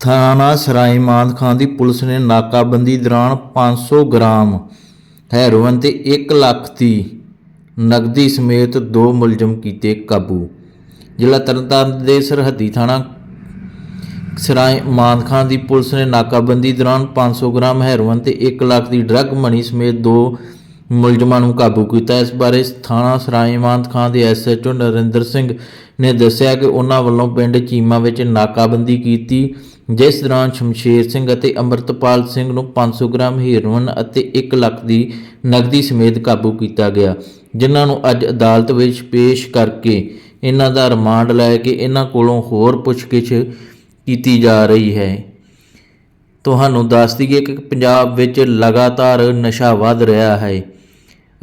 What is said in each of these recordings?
ਥਾਣਾ ਸਰਾਏ ਮਾਨ ਖਾਨ ਦੀ ਪੁਲਿਸ ਨੇ ਨਾਕਾਬੰਦੀ ਦੌਰਾਨ 500 ਗ੍ਰਾਮ ਹੈਰੋਇਨ ਤੇ 1 ਲੱਖ ਦੀ ਨਗਦੀ ਸਮੇਤ ਦੋ ਮੁਲਜ਼ਮ ਕੀਤੇ ਕਾਬੂ। ਜ਼ਿਲ੍ਹਾ ਤਰਨਤਾਰਨ ਦੇ ਸਰਹੱਦੀ ਥਾਣਾ ਸਰਾਏ ਮਾਨ ਖਾਨ ਦੀ ਪੁਲਿਸ ਨੇ ਨਾਕਾਬੰਦੀ ਦੌਰਾਨ 500 ਗ੍ਰਾਮ ਹੈਰੋਇਨ ਤੇ 1 ਲੱਖ ਦੀ ਡਰੱਗ ਮਨੀ ਸਮੇਤ ਦੋ ਮੁਲਜ਼ਮਾਂ ਨੂੰ ਕਾਬੂ ਕੀਤਾ। ਇਸ ਬਾਰੇ ਥਾਣਾ ਸਰਾਏ ਮਾਨ ਖਾਨ ਦੇ ਐਸਐਚਓ ਨਰਿੰਦਰ ਸਿੰਘ ਨੇ ਦੱਸਿਆ ਕਿ ਉਹਨਾਂ ਵੱਲੋਂ ਪਿੰਡ ਚੀਮਾ ਵਿੱਚ ਨਾਕਾਬੰਦੀ ਕੀਤੀ, ਜਿਸ ਦੌਰਾਨ ਸ਼ਮਸ਼ੇਰ ਸਿੰਘ ਅਤੇ ਅੰਮ੍ਰਿਤਪਾਲ ਸਿੰਘ ਨੂੰ 500 ਗ੍ਰਾਮ ਹੈਰੋਇਨ ਅਤੇ 1 ਲੱਖ ਦੀ ਨਕਦੀ ਸਮੇਤ ਕਾਬੂ ਕੀਤਾ ਗਿਆ, ਜਿਨ੍ਹਾਂ ਨੂੰ ਅੱਜ ਅਦਾਲਤ ਵਿੱਚ ਪੇਸ਼ ਕਰਕੇ ਇਹਨਾਂ ਦਾ ਰਿਮਾਂਡ ਲੈ ਕੇ ਇਹਨਾਂ ਕੋਲੋਂ ਹੋਰ ਪੁੱਛਗਿੱਛ ਕੀਤੀ ਜਾ ਰਹੀ ਹੈ। ਤੁਹਾਨੂੰ ਦੱਸ ਦਈਏ ਕਿ ਪੰਜਾਬ ਵਿੱਚ ਲਗਾਤਾਰ ਨਸ਼ਾ ਵੱਧ ਰਿਹਾ ਹੈ।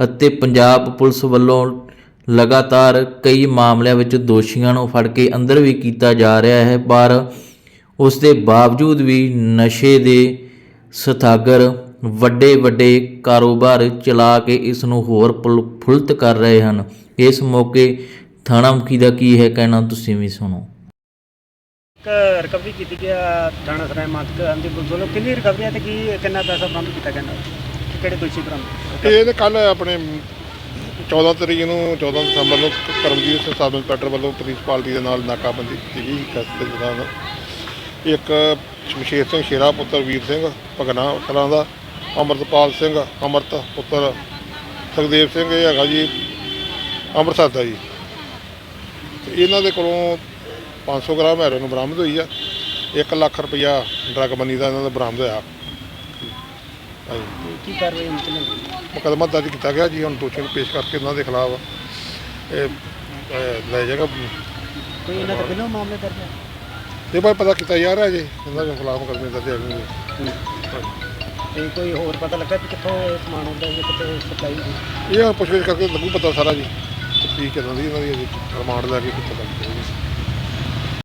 ਅਤੇ ਪੰਜਾਬ ਪੁਲਿਸ ਵੱਲੋਂ ਲਗਾਤਾਰ ਕਈ ਮਾਮਲਿਆਂ ਵਿੱਚ ਦੋਸ਼ੀਆਂ ਨੂੰ ਫੜ ਕੇ ਅੰਦਰ ਵੀ ਕੀਤਾ ਜਾ ਰਿਹਾ ਹੈ, ਪਰ ਉਸ ਦੇ ਬਾਵਜੂਦ ਵੀ ਨਸ਼ੇ ਦੇ ਸਥਾਗਰ ਵੱਡੇ ਵੱਡੇ ਕਾਰੋਬਾਰ ਚਲਾ ਕੇ ਇਸ ਨੂੰ ਹੋਰ ਪੁਲ- ਫੁਲਤ ਕਰ ਰਹੇ ਹਨ। ਇਸ ਮੌਕੇ ਥਾਣਾ ਮੁਖੀ ਦਾ ਕੀ ਹੈ ਕਹਿਣਾ ਤੁਸੀਂ ਵੀ ਸੁਣੋ। ਰਿਕਵਰੀ ਕੀਤੀ ਗਿਆ ਥਾਣਾ ਸਰਾਏ ਮਾਤਕ ਦੀ ਪੁਲਿਸ ਵੱਲੋਂ। ਕਿੰਨੀ ਰਿਕਵਰੀ ਤੇ ਕੀ, ਕਿੰਨਾ ਪੈਸਾ ਬਰਾਮਦ ਕੀਤਾ ਗਿਆ ਕਿਹੜੇ ਦੋਸ਼ੀ ਬਰਾਮਦ ਇਹ ਕੱਲ ਆਪਣੇ 14 ਤਰੀਕ ਨੂੰ 14 ਦਸੰਬਰ ਨੂੰ ਕਰਮਜੀਤ ਸਿੰਘ ਸਬ ਇੰਸਪੈਕਟਰ ਵੱਲੋਂ ਪੁਲਿਸ ਪਾਰਟੀ ਦੇ ਨਾਲ ਨਾਕਾਬੰਦੀ ਕੀਤੀ ਗਈ ਗਸ਼ਤ ਦੇ ਦੌਰਾਨ ਇੱਕ ਸ਼ਮਸ਼ੇਰ ਸਿੰਘ ਸ਼ੇਰਾ ਪੁੱਤਰ ਵੀਰ ਸਿੰਘ, ਭਗਨਾ ਕਲਾਂ ਦਾ, ਅਮਰਤਪਾਲ ਸਿੰਘ ਅਮਰਤ ਪੁੱਤਰ ਸੁਖਦੇਵ ਸਿੰਘ, ਇਹ ਹੈਗਾ ਜੀ ਅੰਮ੍ਰਿਤਸਰ ਦਾ ਜੀ। ਤੇ ਇਹਨਾਂ ਦੇ ਕੋਲੋਂ 500 ਗ੍ਰਾਮ ਹੈਰੋਇਨ ਬਰਾਮਦ ਹੋਈ ਆ 1 ਲੱਖ ਰੁਪਇਆ ਡਰੱਗ ਮਨੀ ਦਾ ਇਹਨਾਂ ਦਾ ਬਰਾਮਦ ਹੋਇਆ। ਹਾਂਜੀ ਕੀ ਕਾਰਵਾਈ ਚੱਲੇਗੀ ਮੁਕੱਦਮਾ ਦਰਜ ਕੀਤਾ ਗਿਆ ਜੀ ਹੁਣ ਦੋਸ਼ੀਆਂ ਨੂੰ ਪੇਸ਼ ਕਰਕੇ ਉਹਨਾਂ ਦੇ ਖਿਲਾਫ ਇਹ ਅਹ, ਲੈ ਜਾਏਗਾ। ਕੋਈ ਇਹਨਾਂ ਦਾ ਬਿਨਾਂ ਮਾਮਲੇ ਦਰਜ ਹੈ? ਇਹ ਬਾਰੇ ਪਤਾ ਕੀਤਾ ਜਾ ਰਿਹਾ ਜੀ ਇਹਨਾਂ ਦੇ ਖਿਲਾਫ ਮੁਕੱਦਮੇ ਦਰਜ ਹੈਗੇ ਤੇ ਕੋਈ ਹੋਰ ਪਤਾ ਲੱਗਾ ਕਿ ਕਿੱਥੋਂ ਇਹ ਸਮਾਨ ਆਉਂਦਾ ਜਾਂ ਕਿੱਥੇ ਸਪਲਾਈ ਹੁੰਦੀ ਇਹ ਹੁਣ ਪੁੱਛਗਿੱਛ ਕਰਕੇ ਲੱਗੂ ਪਤਾ ਸਾਰਾ ਜੀ ਕੀ ਕਿਦਾਂ ਦੀ ਇਹਨਾਂ ਦੀ ਰਿਮਾਂਡ ਲੈ ਕੇ ਕਿੱਥੇ ਤੱਕ ਜਾਊਗੀ